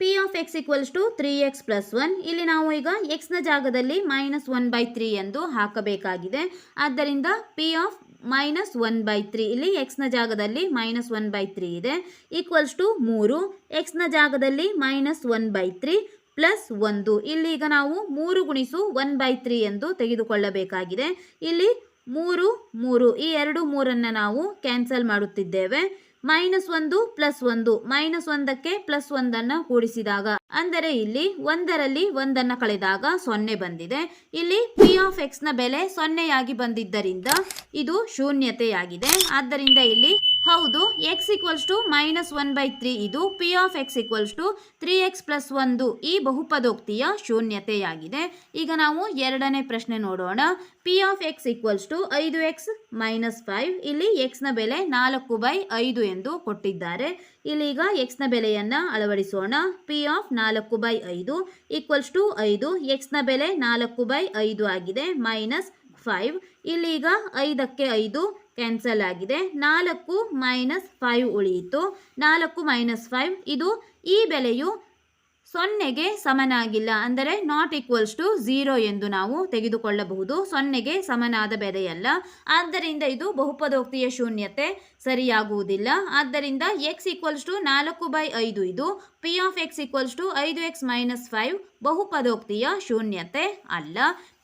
P of x equals to three x plus one ಇಲ್ಲಿ ನಾವು ಈಗ ಎಕ್ಸ್ನ ಜಾಗದಲ್ಲಿ ಮೈನಸ್ ಒನ್ ಬೈ ತ್ರೀ ಎಂದು ಹಾಕಬೇಕಾಗಿದೆ. ಆದ್ದರಿಂದ p of minus one by three ಇಲ್ಲಿ ಎಕ್ಸ್ನ ಜಾಗದಲ್ಲಿ ಮೈನಸ್ ಒನ್ ಬೈ ತ್ರೀ ಇದೆ. ಈಕ್ವಲ್ಸ್ ಟು ಮೂರು. ಎಕ್ಸ್ನ ಜಾಗದಲ್ಲಿ minus one by three plus ಒಂದು. ಇಲ್ಲಿ ಈಗ ನಾವು ಮೂರು ಗುಣಿಸು ಒನ್ ಬೈ ತ್ರೀ ಎಂದು ತೆಗೆದುಕೊಳ್ಳಬೇಕಾಗಿದೆ. ಇಲ್ಲಿ ಮೂರು ಮೂರು. ಈ ಎರಡು ಮೂರನ್ನು ನಾವು ಕ್ಯಾನ್ಸಲ್ ಮಾಡುತ್ತಿದ್ದೇವೆ. ಮೈನಸ್ ಒಂದು ಪ್ಲಸ್ ಒಂದು. ಮೈನಸ್ ಒಂದಕ್ಕೆ ಪ್ಲಸ್ ಒಂದನ್ನು ಕೂಡಿಸಿದಾಗ, ಅಂದರೆ ಇಲ್ಲಿ ಒಂದರಲ್ಲಿ ಒಂದನ್ನು ಕಳೆದಾಗ ಸೊನ್ನೆ ಬಂದಿದೆ. ಇಲ್ಲಿ ಪಿ ಆಫ್ ಎಕ್ಸ್ನ ಬೆಲೆ ಸೊನ್ನೆಯಾಗಿ ಬಂದಿದ್ದರಿಂದ ಇದು ಶೂನ್ಯತೆಯಾಗಿದೆ. ಆದ್ದರಿಂದ ಇಲ್ಲಿ ಹೌದು x equals to minus one by three ಇದು p of x equals to three x plus ಒಂದು ಈ ಬಹುಪದೋಕ್ತಿಯ ಶೂನ್ಯತೆಯಾಗಿದೆ. ಈಗ ನಾವು ಎರಡನೇ ಪ್ರಶ್ನೆ ನೋಡೋಣ. P of x equals to ಐದು ಎಕ್ಸ್ ಮೈನಸ್ ಫೈವ್ ಇಲ್ಲಿ ಎಕ್ಸ್ನ ಬೆಲೆ ನಾಲ್ಕು ಬೈ ಐದು ಎಂದು ಕೊಟ್ಟಿದ್ದಾರೆ. ಇಲ್ಲೀಗ ಎಕ್ಸ್ನ ಬೆಲೆಯನ್ನು ಅಳವಡಿಸೋಣ. ಪಿ ಆಫ್ ನಾಲ್ಕು ಬೈ ಐದು ಈಕ್ವಲ್ಸ್ ಟು ಐದು ಎಕ್ಸ್ನ ಬೆಲೆ ನಾಲ್ಕು ಬೈ ಐದು ಆಗಿದೆ ಮೈನಸ್ ಫೈವ್ ಇಲ್ಲೀಗ ಐದಕ್ಕೆ ಐದು ಕ್ಯಾನ್ಸಲ್ ಆಗಿದೆ. ನಾಲ್ಕು ಮೈನಸ್ ಫೈವ್ ಉಳಿಯಿತು. ನಾಲ್ಕು ಮೈನಸ್ ಫೈವ್ ಇದು ಈ ಬೆಲೆಯು ಸೊನ್ನೆಗೆ ಸಮನಾಗಿಲ್ಲ. ಅಂದರೆ ನಾಟ್ ಈಕ್ವಲ್ಸ್ ಟು ಝೀರೋ ಎಂದು ನಾವು ತೆಗೆದುಕೊಳ್ಳಬಹುದು. ಸೊನ್ನೆಗೆ ಸಮನಾದ ಬೆಲೆಯಲ್ಲ. ಆದ್ದರಿಂದ ಇದು ಬಹುಪದೋಕ್ತಿಯ ಶೂನ್ಯತೆ ಸರಿಯಾಗುವುದಿಲ್ಲ. ಆದ್ದರಿಂದ ಎಕ್ಸ್ ಈಕ್ವಲ್ಸ್ ಟು ನಾಲ್ಕು ಬೈ ಐದು ಇದು p of x equals to ಐದು ಎಕ್ಸ್ ಮೈನಸ್ ಫೈವ್ ಬಹುಪದೋಕ್ತಿಯ ಶೂನ್ಯತೆ ಅಲ್ಲ.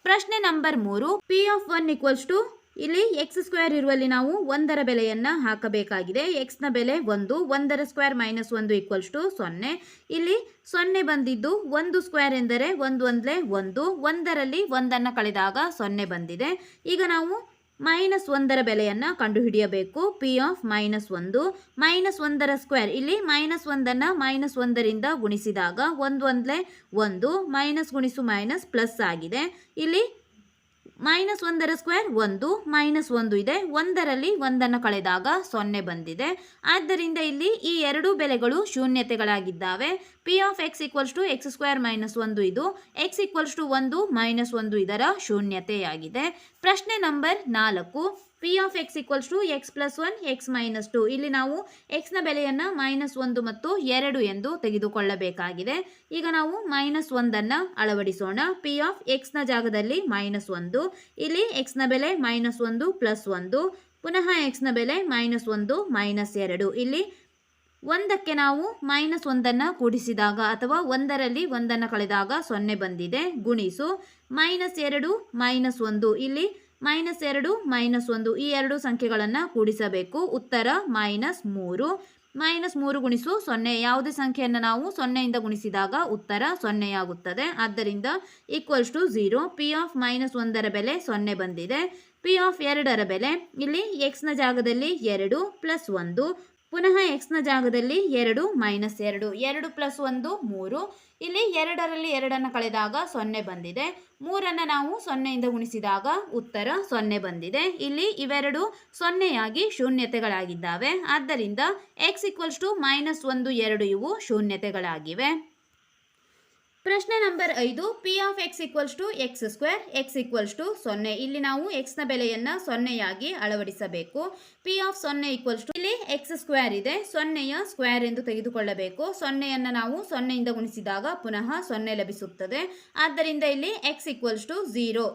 ಪ್ರಶ್ನೆ ನಂಬರ್ ಮೂರು p of one equals to ಇಲ್ಲಿ ಎಕ್ಸ್ ಸ್ಕ್ವೇರ್ ಇರುವಲ್ಲಿ ನಾವು ಒಂದರ ಬೆಲೆಯನ್ನು ಹಾಕಬೇಕಾಗಿದೆ. ಎಕ್ಸ್ನ ಬೆಲೆ ಒಂದು, ಒಂದರ ಸ್ಕ್ವೇರ್ ಮೈನಸ್ ಒಂದು ಈಕ್ವಲ್ಸ್ ಟು ಸೊನ್ನೆ. ಇಲ್ಲಿ ಸೊನ್ನೆ ಬಂದಿದ್ದು ಒಂದು ಸ್ಕ್ವೇರ್ ಎಂದರೆ ಒಂದು ಒಂದಲೇ ಒಂದು, ಒಂದರಲ್ಲಿ ಒಂದನ್ನು ಕಳೆದಾಗ ಸೊನ್ನೆ ಬಂದಿದೆ. ಈಗ ನಾವು ಮೈನಸ್ ಒಂದರ ಬೆಲೆಯನ್ನು ಕಂಡುಹಿಡಿಯಬೇಕು. ಪಿ ಆಫ್ ಮೈನಸ್ ಒಂದು ಮೈನಸ್ ಒಂದರ ಸ್ಕ್ವೇರ್ ಇಲ್ಲಿ ಮೈನಸ್ ಒಂದನ್ನು ಮೈನಸ್ ಒಂದರಿಂದ ಗುಣಿಸಿದಾಗ ಒಂದು ಒಂದಲೇ ಒಂದು ಮೈನಸ್ ಗುಣಿಸು ಮೈನಸ್ ಪ್ಲಸ್ ಆಗಿದೆ. ಇಲ್ಲಿ ಮೈನಸ್ ಒಂದರ ಸ್ಕ್ವೇರ್ ಒಂದು, ಮೈನಸ್ ಒಂದು ಇದೆ. ಒಂದರಲ್ಲಿ ಒಂದನ್ನು ಕಳೆದಾಗ ಸೊನ್ನೆ ಬಂದಿದೆ. ಆದ್ದರಿಂದ ಇಲ್ಲಿ ಈ ಎರಡೂ ಬೆಲೆಗಳು ಶೂನ್ಯತೆಗಳಾಗಿದ್ದಾವೆ. P of x equals to x square minus ಒಂದು ಇದು. ಎಕ್ಸ್ ಈಕ್ವಲ್ಸ್ ಟು ಒಂದು ಮೈನಸ್ ಒಂದು ಇದರ ಶೂನ್ಯತೆಯಾಗಿದೆ. ಪ್ರಶ್ನೆ ನಂಬರ್ ನಾಲ್ಕು. P of x equals to x plus one x minus two ಇಲ್ಲಿ ನಾವು ಎಕ್ಸ್ನ ಬೆಲೆಯನ್ನು ಮೈನಸ್ ಒಂದು ಮತ್ತು ಎರಡು ಎಂದು ತೆಗೆದುಕೊಳ್ಳಬೇಕಾಗಿದೆ. ಈಗ ನಾವು ಮೈನಸ್ ಒಂದನ್ನು ಅಳವಡಿಸೋಣ. ಪಿ ಆಫ್ ಎಕ್ಸ್ನ ಜಾಗದಲ್ಲಿ ಮೈನಸ್ ಒಂದು. ಇಲ್ಲಿ ಎಕ್ಸ್ನ ಬೆಲೆ ಮೈನಸ್ ಒಂದು ಪ್ಲಸ್ ಒಂದು. ಪುನಃ ಎಕ್ಸ್ನ ಬೆಲೆ ಮೈನಸ್ ಒಂದು ಮೈನಸ್ ಎರಡು. ಇಲ್ಲಿ ಒಂದಕ್ಕೆ ನಾವು ಮೈನಸ್ ಒಂದನ್ನು ಕೂಡಿಸಿದಾಗ ಅಥವಾ ಒಂದರಲ್ಲಿ ಒಂದನ್ನು ಕಳೆದಾಗ ಸೊನ್ನೆ ಬಂದಿದೆ. ಗುಣಿಸು. ಮೈನಸ್ ಎರಡು ಮೈನಸ್ ಒಂದು. ಇಲ್ಲಿ ಮೈನಸ್ ಎರಡು, ಮೈನಸ್ ಒಂದು. ಈ ಎರಡು ಸಂಖ್ಯೆಗಳನ್ನು ಕೂಡಿಸಬೇಕು. ಉತ್ತರ, ಮೈನಸ್ ಮೂರು. ಮೈನಸ್ ಮೂರು ಗುಣಿಸು ಸೊನ್ನೆ. ಯಾವುದೇ ಸಂಖ್ಯೆಯನ್ನು ನಾವು ಸೊನ್ನೆಯಿಂದ ಗುಣಿಸಿದಾಗ ಉತ್ತರ ಸೊನ್ನೆಯಾಗುತ್ತದೆ ಆದ್ದರಿಂದ equals to zero p of minus ಒಂದರ ಬೆಲೆ ಸೊನ್ನೆ ಬಂದಿದೆ. ಪಿ ಆಫ್ ಎರಡರ ಬೆಲೆ. ಇಲ್ಲಿ ಎಕ್ಸ್ನ ಜಾಗದಲ್ಲಿ ಎರಡು ಪ್ಲಸ್ ಒಂದು. ಪುನಃ ಎಕ್ಸ್ನ ಜಾಗದಲ್ಲಿ ಎರಡು ಮೈನಸ್ ಎರಡು. ಎರಡು ಪ್ಲಸ್ ಒಂದು, ಮೂರು. ಇಲ್ಲಿ ಎರಡರಲ್ಲಿ ಎರಡನ್ನು ಕಳೆದಾಗ ಸೊನ್ನೆ ಬಂದಿದೆ. ಮೂರನ್ನು ನಾವು ಸೊನ್ನೆಯಿಂದ ಗುಣಿಸಿದಾಗ ಉತ್ತರ ಸೊನ್ನೆ ಬಂದಿದೆ. ಇಲ್ಲಿ ಇವೆರಡು ಸೊನ್ನೆಯಾಗಿ ಶೂನ್ಯತೆಗಳಾಗಿದ್ದಾವೆ. ಆದ್ದರಿಂದ ಎಕ್ಸ್ ಈಕ್ವಲ್ಸ್ ಟು ಮೈನಸ್ ಒಂದು, ಎರಡು ಇವು ಶೂನ್ಯತೆಗಳಾಗಿವೆ. ಪ್ರಶ್ನೆ ನಂಬರ್ ಐದು p of x equals to x square x equals to ಸೊನ್ನೆ. ಇಲ್ಲಿ ನಾವು ಎಕ್ಸ್ನ ಬೆಲೆಯನ್ನು ಸೊನ್ನೆಯಾಗಿ ಅಳವಡಿಸಬೇಕು. ಪಿ ಆಫ್ ಸೊನ್ನೆ ಈಕ್ವಲ್ಸ್ ಟು ಇಲ್ಲಿ ಎಕ್ಸ್ ಸ್ಕ್ವೇರ್ ಇದೆ. ಸೊನ್ನೆಯ ಸ್ಕ್ವೇರ್ ಎಂದು ತೆಗೆದುಕೊಳ್ಳಬೇಕು. ಸೊನ್ನೆಯನ್ನು ನಾವು ಸೊನ್ನೆಯಿಂದ ಗುಣಿಸಿದಾಗ ಪುನಃ ಸೊನ್ನೆ ಲಭಿಸುತ್ತದೆ. ಆದ್ದರಿಂದ ಇಲ್ಲಿ ಎಕ್ಸ್ ಈಕ್ವಲ್ಸ್ ಟು ಝೀರೋ